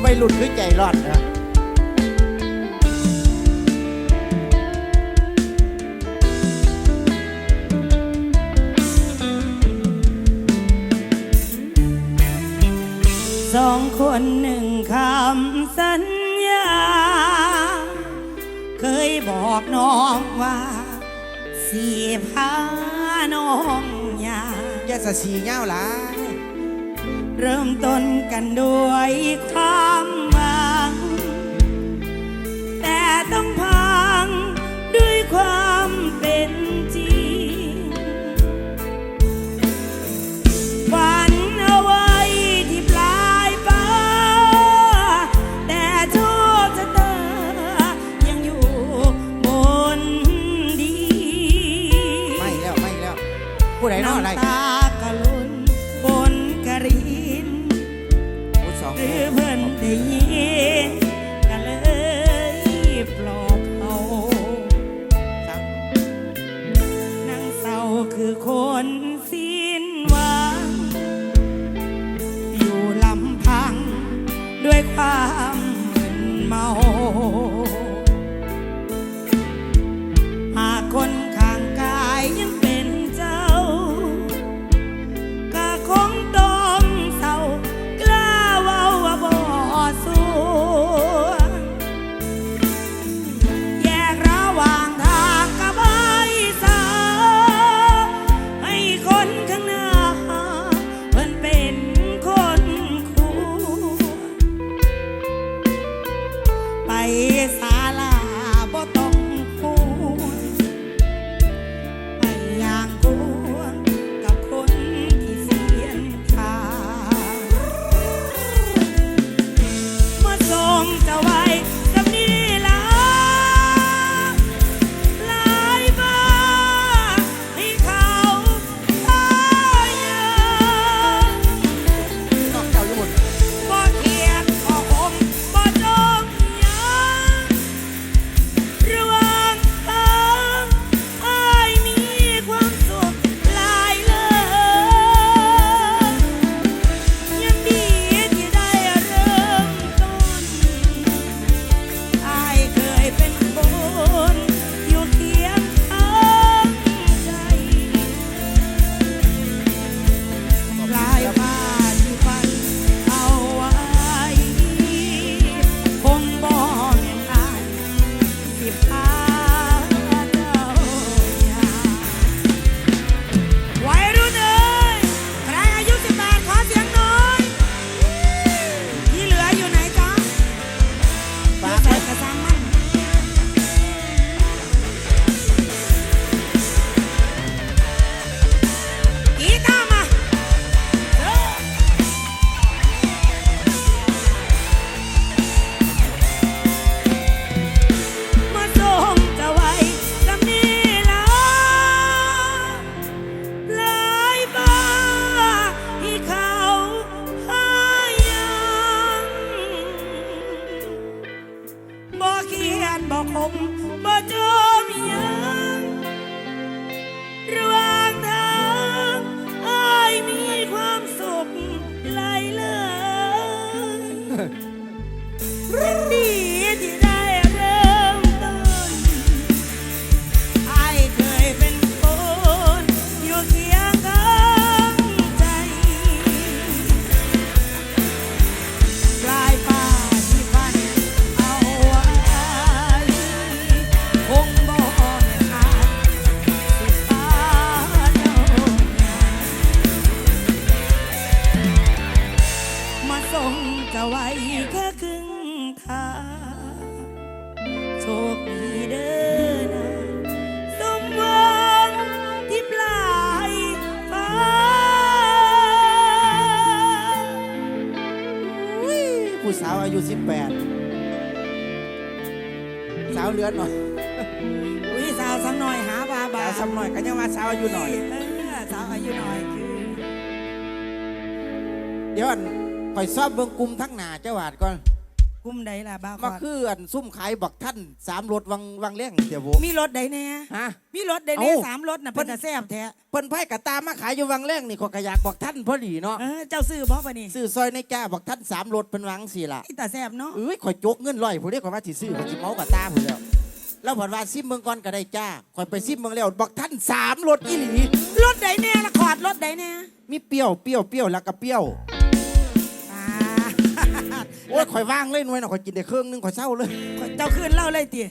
ไปหลุดหรือใจรอดนะสองคนหนึ่งคำสัญญา เคยบอกน้องว่า สีพาน้องยาอย่าะสีเง่าหลายเริ่มต้นกันด้วยความ ได้ยิน มมาเจอ ละไว้แค่ครึ่งทางโชคดีเด้อนะสมหวังที่ปลายฟ้างผู้สาวอายุ 18 สาวเลือนหน่อยอุ้ยสาวสักหน่อยหาบาบาสาวซ้ำหน่อยกันยังว่าสาวอายุหน่อย เสาวอายุหน่อยคือ เดี๋ยวอัน คอยซ่อมเบิ่งกลุ่มทั้งหนาเจ้าหวาดก่อนกลุ่มใดล่ะบ้าคอนมาคืออันซุ่มขายบอกท่านสามรถวังวังเลี้ยงเสียโบ มีรถใดแน่ฮะมีรถใดแน่เสามรถน่ะเป็นแต่แซ่บแท้เพิ่นไพ่กะตามาขายอยู่วังเลี้ยงนี่ข่อยก็อยากบอกท่านพอดีเนาะเออเจ้าซื้อบ่ปะนี่ซื้อซอยในแก้บอกท่านสามรถเป็นวังสิล่ะ ที่แต่แซ่บเนาะเอ้ยข่อยจกเงินร้อยผู้เรียกข่อยว่าสิซื้อขอยสิเมากะตาผู้แล้วแล้วผ่อนว่าซิมเมืองก่อนก็ได้จ้าข่อยไปซิมเมืองแล้วบอกท่านสามรถอีหลีรถใดแน่ละขอดรถใดแน่มีเปรี้ยวเปรี้ยวเปรี้ยวแล้วก็เปรี้ยว โอ้ยข่อยว่างเลยหน่วยน่ะข่อยกินได้เครื่องนึงข่อยเศร้าเลย เจ้าคืนเล่าเลยตี